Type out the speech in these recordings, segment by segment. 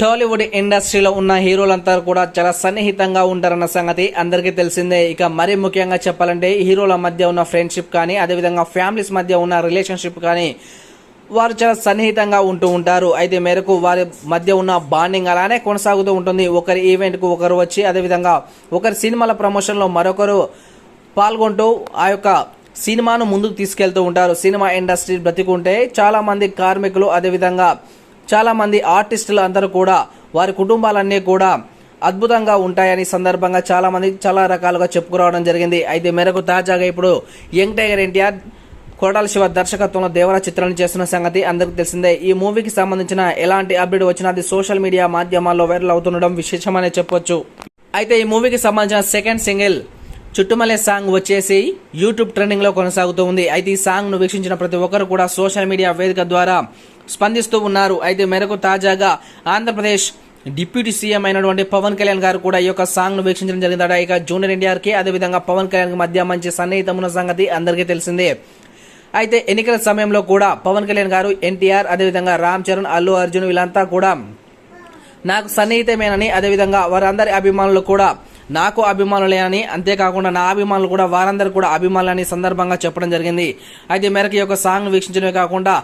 టాలీవుడ్ ఇండస్ట్రీలో ఉన్న హీరోలంతా కూడా చాలా సన్నిహితంగా ఉంటారన్న సంగతి అందరికీ తెలిసిందే. ఇక మరీ ముఖ్యంగా చెప్పాలంటే హీరోల మధ్య ఉన్న ఫ్రెండ్షిప్ కానీ అదేవిధంగా ఫ్యామిలీస్ మధ్య ఉన్న రిలేషన్షిప్ కానీ వారు చాలా సన్నిహితంగా ఉంటూ ఉంటారు. అయితే మేరకు వారి మధ్య ఉన్న బాండింగ్ అలానే కొనసాగుతూ ఉంటుంది. ఒకరి ఈవెంట్కు ఒకరు వచ్చి అదేవిధంగా ఒకరి సినిమాల ప్రమోషన్లో మరొకరు పాల్గొంటూ ఆ యొక్క సినిమాను ముందుకు తీసుకెళ్తూ ఉంటారు. సినిమా ఇండస్ట్రీ బ్రతికుంటే చాలామంది కార్మికులు అదేవిధంగా చాలామంది ఆర్టిస్టులు అందరూ కూడా వారి కుటుంబాలన్నీ కూడా అద్భుతంగా ఉంటాయని సందర్భంగా చాలామంది చాలా రకాలుగా చెప్పుకురావడం జరిగింది. అయితే మేరకు తాజాగా ఇప్పుడు యంగ్ టైగర్ ఎన్టీఆర్ కొరటాల శివ దర్శకత్వంలో దేవరా చిత్రాన్ని చేస్తున్న సంగతి అందరికీ తెలిసిందే. ఈ మూవీకి సంబంధించిన ఎలాంటి అప్డేట్ వచ్చినా అది సోషల్ మీడియా మాధ్యమాల్లో వైరల్ అవుతుండడం విశేషమనే చెప్పొచ్చు. అయితే ఈ మూవీకి సంబంధించిన సెకండ్ సింగిల్ చుట్టుమలే సాంగ్ వచ్చేసి యూట్యూబ్ ట్రెండింగ్లో కొనసాగుతూ ఉంది. అయితే ఈ సాంగ్ను వీక్షించిన ప్రతి ఒక్కరు కూడా సోషల్ మీడియా వేదిక ద్వారా స్పందిస్తూ ఉన్నారు. అయితే మేరకు తాజాగా ఆంధ్రప్రదేశ్ డిప్యూటీ సీఎం అయినటువంటి పవన్ కళ్యాణ్ గారు కూడా ఈ యొక్క సాంగ్ను వీక్షించడం జరిగిందట. ఇక జూనియర్ ఎన్టీఆర్కి అదేవిధంగా పవన్ కళ్యాణ్ మధ్య మంచి సన్నిహితం ఉన్న సంగతి అందరికీ తెలిసిందే. అయితే ఎన్నికల సమయంలో కూడా పవన్ కళ్యాణ్ గారు ఎన్టీఆర్ అదేవిధంగా రామ్ చరణ్ అల్లు అర్జున్ వీళ్ళంతా కూడా నాకు సన్నిహితమేనని అదేవిధంగా వారందరి అభిమానులు కూడా నాకు అభిమానులేనని అంతేకాకుండా నా అభిమానులు కూడా వారందరూ కూడా అభిమానులని సందర్భంగా చెప్పడం జరిగింది. అయితే మేరకు ఈ యొక్క సాంగ్ వీక్షించడమే కాకుండా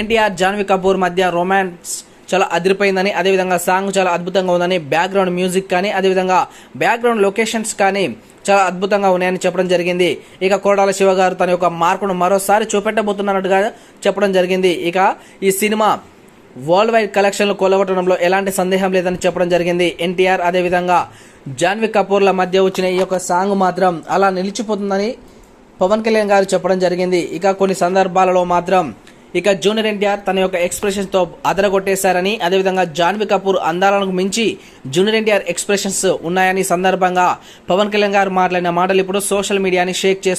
ఎన్టీఆర్ జాన్వీ కపూర్ మధ్య రొమాన్స్ చాలా అదిరిపోయిందని అదేవిధంగా సాంగ్ చాలా అద్భుతంగా ఉందని బ్యాక్గ్రౌండ్ మ్యూజిక్ కానీ అదేవిధంగా బ్యాక్గ్రౌండ్ లొకేషన్స్ కానీ చాలా అద్భుతంగా ఉన్నాయని చెప్పడం జరిగింది. ఇక కోడాల శివ గారు తన యొక్క మార్కును మరోసారి చూపెట్టబోతున్నట్టుగా చెప్పడం జరిగింది. ఇక ఈ సినిమా వరల్డ్ వైడ్ కలెక్షన్లు కొలగొట్టడంలో ఎలాంటి సందేహం లేదని చెప్పడం జరిగింది. ఎన్టీఆర్ అదేవిధంగా జాన్వి కపూర్ల మధ్య వచ్చిన ఈ యొక్క సాంగ్ మాత్రం అలా నిలిచిపోతుందని పవన్ కళ్యాణ్ గారు చెప్పడం జరిగింది. ఇక కొన్ని సందర్భాలలో మాత్రం ఇక జూనియర్ ఎన్టీఆర్ తన యొక్క ఎక్స్ప్రెషన్స్తో అదరగొట్టేశారని అదేవిధంగా జాన్వి కపూర్ అందాలకు మించి జూనియర్ ఎన్టీఆర్ ఎక్స్ప్రెషన్స్ ఉన్నాయని సందర్భంగా పవన్ కళ్యాణ్ గారు మాట్లాడిన మాటలు ఇప్పుడు సోషల్ మీడియాని షేక్ చేస్తూ